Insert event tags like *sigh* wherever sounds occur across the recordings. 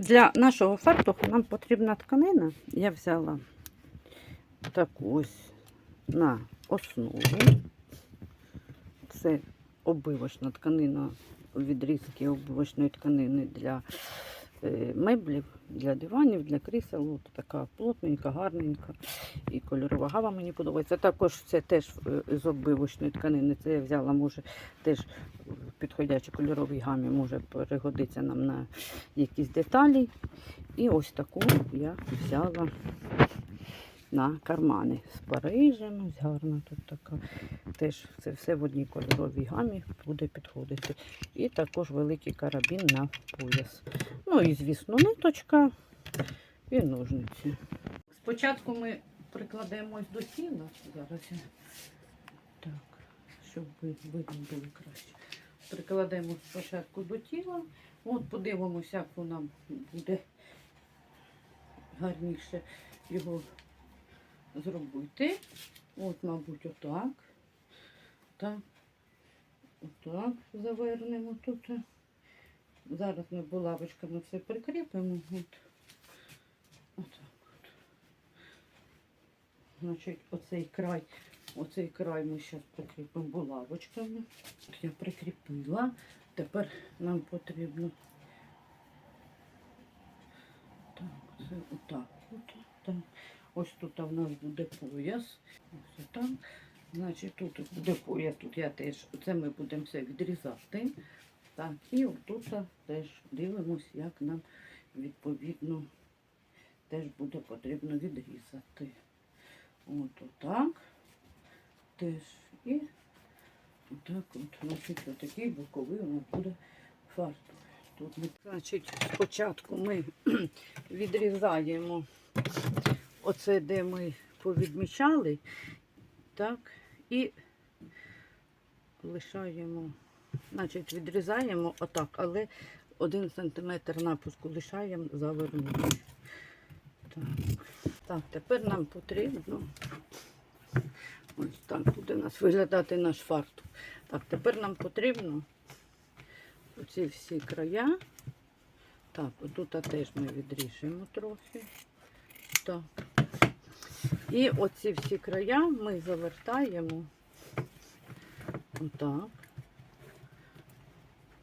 Для нашого фартуху нам потрібна тканина. Я взяла таку ось на основу. Це обивочна тканина, відрізки обивочної тканини для меблів, для диванів, для крісел. От така плотненька, гарненька. І кольорова гава мені подобається. Також це теж е, з оббивочної тканини. Це я взяла, може, теж підходячій кольоровій гамі може пригодиться нам на якісь деталі. І ось таку я взяла на кармани з Парижем. Ось гарна тут така. Теж це все в одній кольоровій гамі буде підходити. І також великий карабін на пояс. Ну і, звісно, ниточка і ножниці. Спочатку ми прикладемо до тіла. Зараз я так, щоб видно було краще. Прикладемо спочатку до тіла. От подивимося, як воно буде гарніше його зробити. От, мабуть, отак. Так. Отак завернемо тут. Зараз ми булавочками все прикріпимо. От. Отак от. Значить, оцей край, оцей край ми зараз прикріпимо булавочками. Я прикріпила. Тепер нам потрібно так, це отак. От, так. Ось тут у нас буде пояс. Ось так. Значить, тут буде пояс, тут я теж, це ми будемо все відрізати. Так, і отут теж дивимось, як нам відповідно теж буде потрібно відрізати. От отак. Теж і отак от, значить, отакий боковий у нас буде фартух. Тут значить, спочатку ми *clears throat* відрізаємо оце, де ми повідмічали, так, і лишаємо, значить, відрізаємо отак, але один сантиметр напуску лишаємо завернути. Так. так, тепер нам потрібно. Ось так буде у нас виглядати наш фартух. Так, тепер нам потрібно оці всі края. Так, отут теж ми відріжемо трохи. Так. І оці всі края ми завертаємо отак.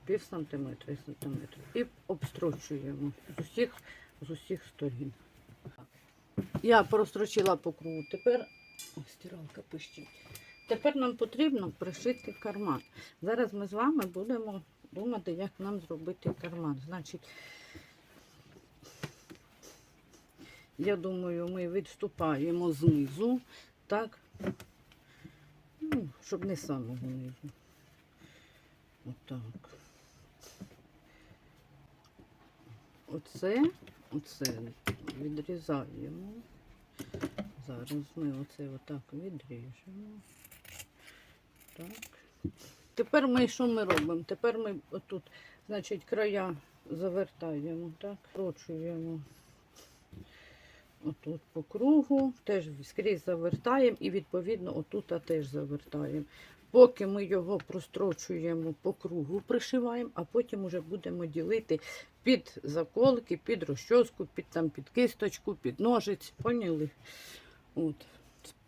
Пів сантиметра і сантиметр. І обстрочуємо з усіх, з усіх сторін. Я прострочила по кругу. Тепер Ой, стиралка пищить. Тепер нам потрібно пришити карман. Зараз ми з вами будемо думати, як нам зробити карман. Значить, я думаю, ми відступаємо знизу, так, ну, щоб не самого низу. Отак. Оце, оце відрізаємо. Зараз ми оце отак відріжемо. Так. Тепер ми що ми робимо? Тепер ми отут, значить, края завертаємо, так, прочуємо отут по кругу, теж скрізь завертаємо і відповідно отут теж завертаємо. Поки ми його прострочуємо по кругу, пришиваємо, а потім вже будемо ділити під заколки, під розчоску, під, там, під кисточку, під ножиць. Поняли? От.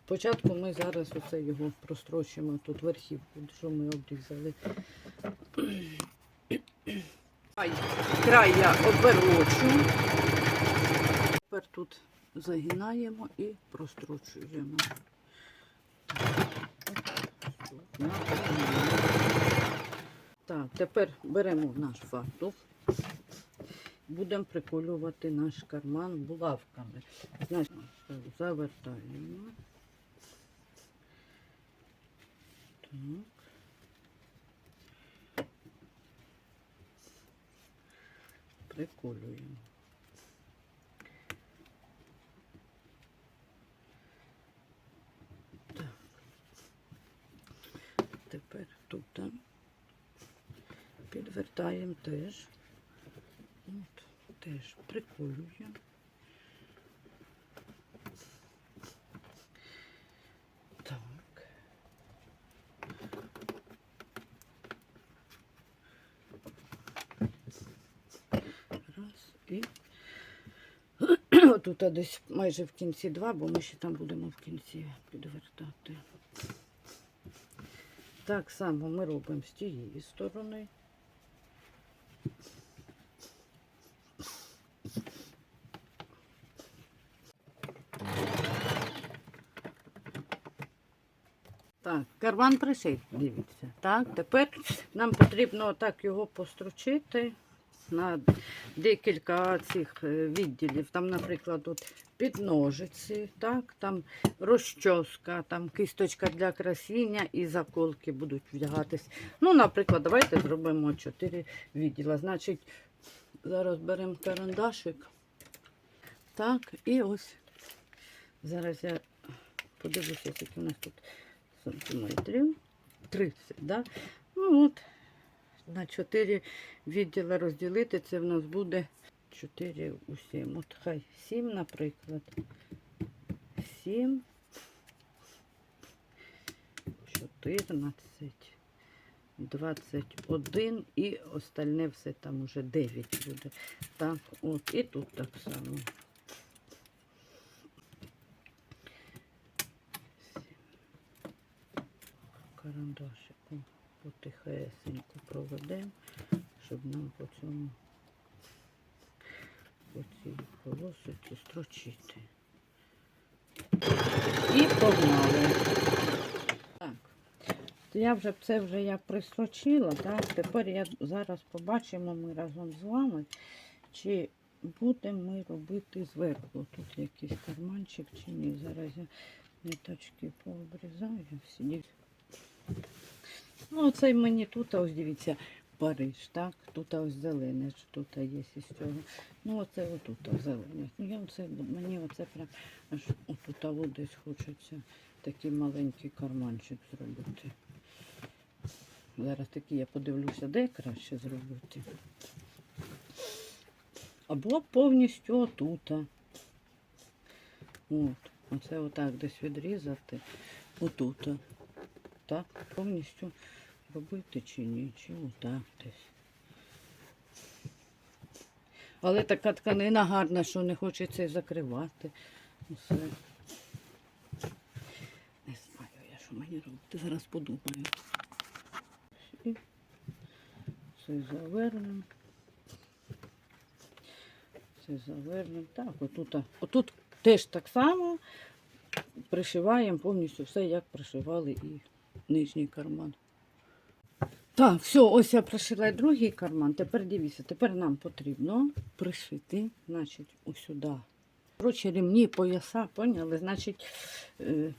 Спочатку ми зараз оце його прострочимо тут верхівку, що ми обрізали. Край, я оберочу. Тепер тут загинаємо і прострочуємо. Так, тепер беремо наш фартух. Будемо приколювати наш карман булавками. Значить, завертаємо. Так. Приколюємо. Так. Тепер тут так, підвертаємо теж. От, теж приколюємо. Так. Раз і Тут десь майже в кінці два, бо ми ще там будемо в кінці підвертати. Так само ми робимо з тієї сторони. Так, карван пришит, дивіться. Так, тепер нам потрібно так його постручити на декілька цих е, відділів. Там, наприклад, от підножиці, так, там розчоска, там кисточка для красіння і заколки будуть вдягатись. Ну, наприклад, давайте зробимо чотири відділа. Значить, зараз беремо карандашик. Так, і ось зараз я подивлюся, скільки у нас тут сантиметрів. 30, да? Ну от, на 4 відділи розділити, це в нас буде 4 у 7. От хай 7, наприклад. 7, 14, 21 і остальне все там уже 9 буде. Так, от, і тут так само. Карандашиком потихесенько проведемо, щоб нам по цьому по цій полосиці строчити. І погнали. Так. Я вже це вже я пристрочила, так? Тепер я зараз побачимо ми разом з вами, чи будемо ми робити зверху. Тут якийсь карманчик чи ні. Зараз я ниточки пообрізаю всі. Ну, оцей мені тут, ось дивіться, Париж, так? Тут ось зелене, ж тут є із цього. Ну, оце отут зелене. Ну, я оце, мені оце прям аж отут от десь хочеться такий маленький карманчик зробити. Зараз такий я подивлюся, де краще зробити. Або повністю отут. От, оце отак десь відрізати. Отут. Так, повністю робити чи ні, чи отак десь. Але така тканина гарна, що не хочеться і закривати. Усе. Не знаю я, що мені робити. Зараз подумаю. Це завернемо. Це завернемо. Так, отут, отут теж так само пришиваємо повністю все, як пришивали і нижній карман. Так, все, ось я пришила другий карман. Тепер дивіться, тепер нам потрібно пришити, значить, усюди. Коротше, ремні, пояса, поняли? Значить, е,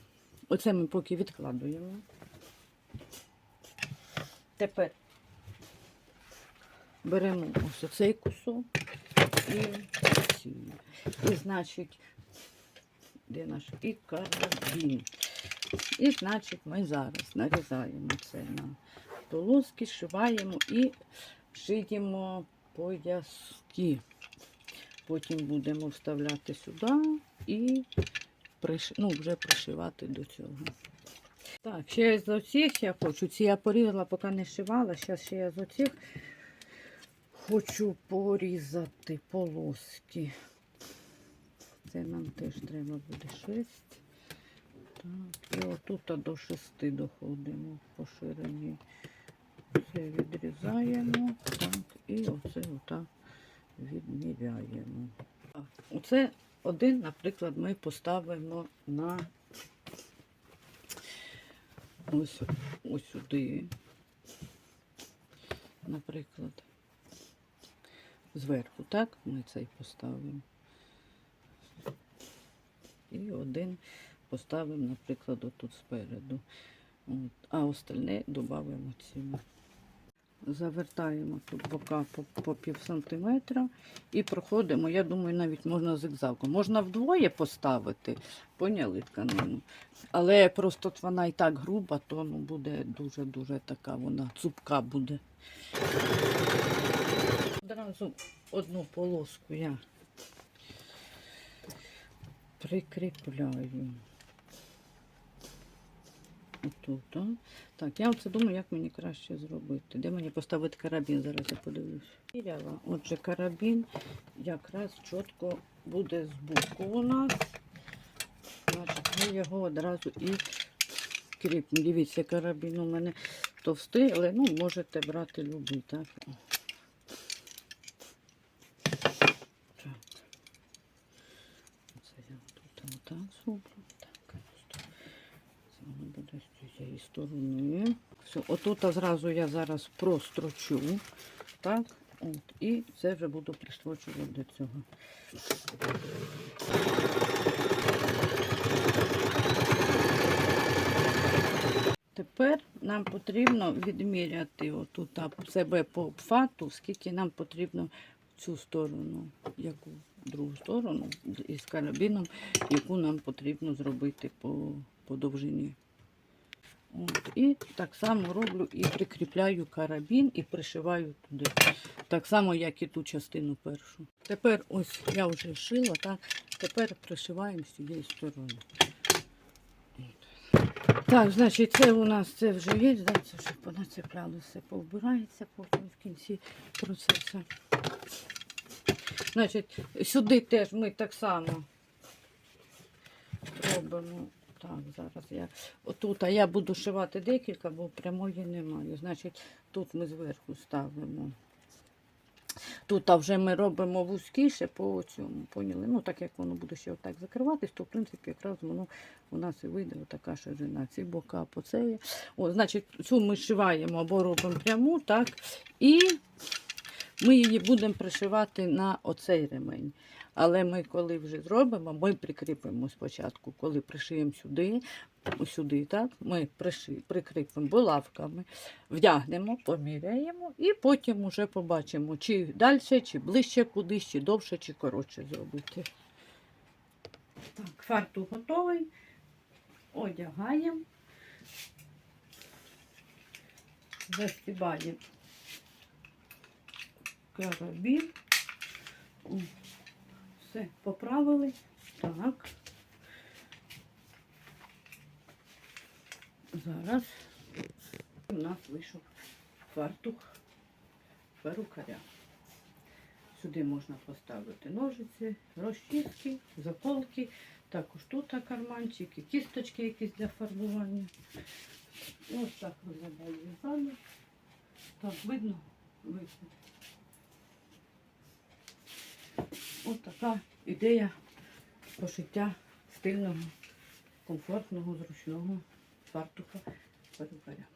оце ми поки відкладуємо. Тепер беремо ось оцей кусок і. І, значить, де наш і карабін. І, значить, ми зараз нарізаємо це на полоски, шиваємо і шиємо пояски. Потім будемо вставляти сюди і приш... ну, вже пришивати до цього. Так, ще з оцих я хочу. Ці я порізала, поки не шивала. Зараз ще я з оцих хочу порізати полоски. Це нам теж треба буде 6. Так, і отут до 6 доходимо по ширині. Відрізаємо. Так, і оце отак відміряємо. Оце один, наприклад, ми поставимо на ось, ось сюди. Наприклад, зверху, так, ми цей поставимо. І один поставимо, наприклад, отут спереду. От. А остальне додаємо цими. Завертаємо тут бока по, по пів сантиметра і проходимо. Я думаю, навіть можна зигзагом. Можна вдвоє поставити, поняли тканину. Але просто вона і так груба, то ну, буде дуже-дуже така, вона цупка буде. Одразу одну полоску я прикріпляю. Отут. а. Так, я оце думаю, як мені краще зробити. Де мені поставити карабін? Зараз я подивлюсь. Отже, карабін якраз чітко буде збоку у нас. Значить, ми його одразу і кріпимо. Дивіться, карабін у мене товстий, але ну, можете брати любий? Так. Це я тут отак зроблю. Так, ось тут. Це воно буде з цієї сторони. Все, отут зразу я зараз прострочу. Так, от, і це вже буду пристрочувати до цього. Тепер нам потрібно відміряти отут себе по обфату, скільки нам потрібно в цю сторону, яку другу сторону із карабіном, яку нам потрібно зробити по, по довжині. От, і так само роблю і прикріпляю карабін і пришиваю туди. Так само, як і ту частину першу. Тепер ось я вже шила, так, тепер пришиваємо з цієї сторони. Так, значить, це у нас це вже є, да, це вже понацепляли все, повбирається потім в кінці процесу. Значить, сюди теж ми так само робимо. Я отут, а я буду шивати декілька, бо прямої немає. Значить, тут ми зверху ставимо. Тут а вже ми робимо вузькіше по цьому, поняли? Ну, так як воно буде ще отак закриватись, то в принципі якраз воно у нас і вийде така ширина. Ці бока по це. О, значить, цю ми шиваємо або робимо пряму, так, і ми її будемо пришивати на оцей ремень. Але ми, коли вже зробимо, ми прикріпимо спочатку, коли пришиємо сюди, сюди, так, ми прикріпимо булавками, вдягнемо, поміряємо і потім вже побачимо, чи далі, чи ближче кудись, чи довше, чи коротше зробити. Так, фартух готовий. Одягаємо. Застібаємо карабін. Все, поправили. Так. Зараз у нас вийшов фартух перукаря. Сюди можна поставити ножиці, розчіски, заколки. Також тут карманчики, кісточки якісь для фарбування. Ось так виглядає в'язання. Так, видно? Видно. Ось така ідея пошиття стильного, комфортного, зручного фартуха перукаря.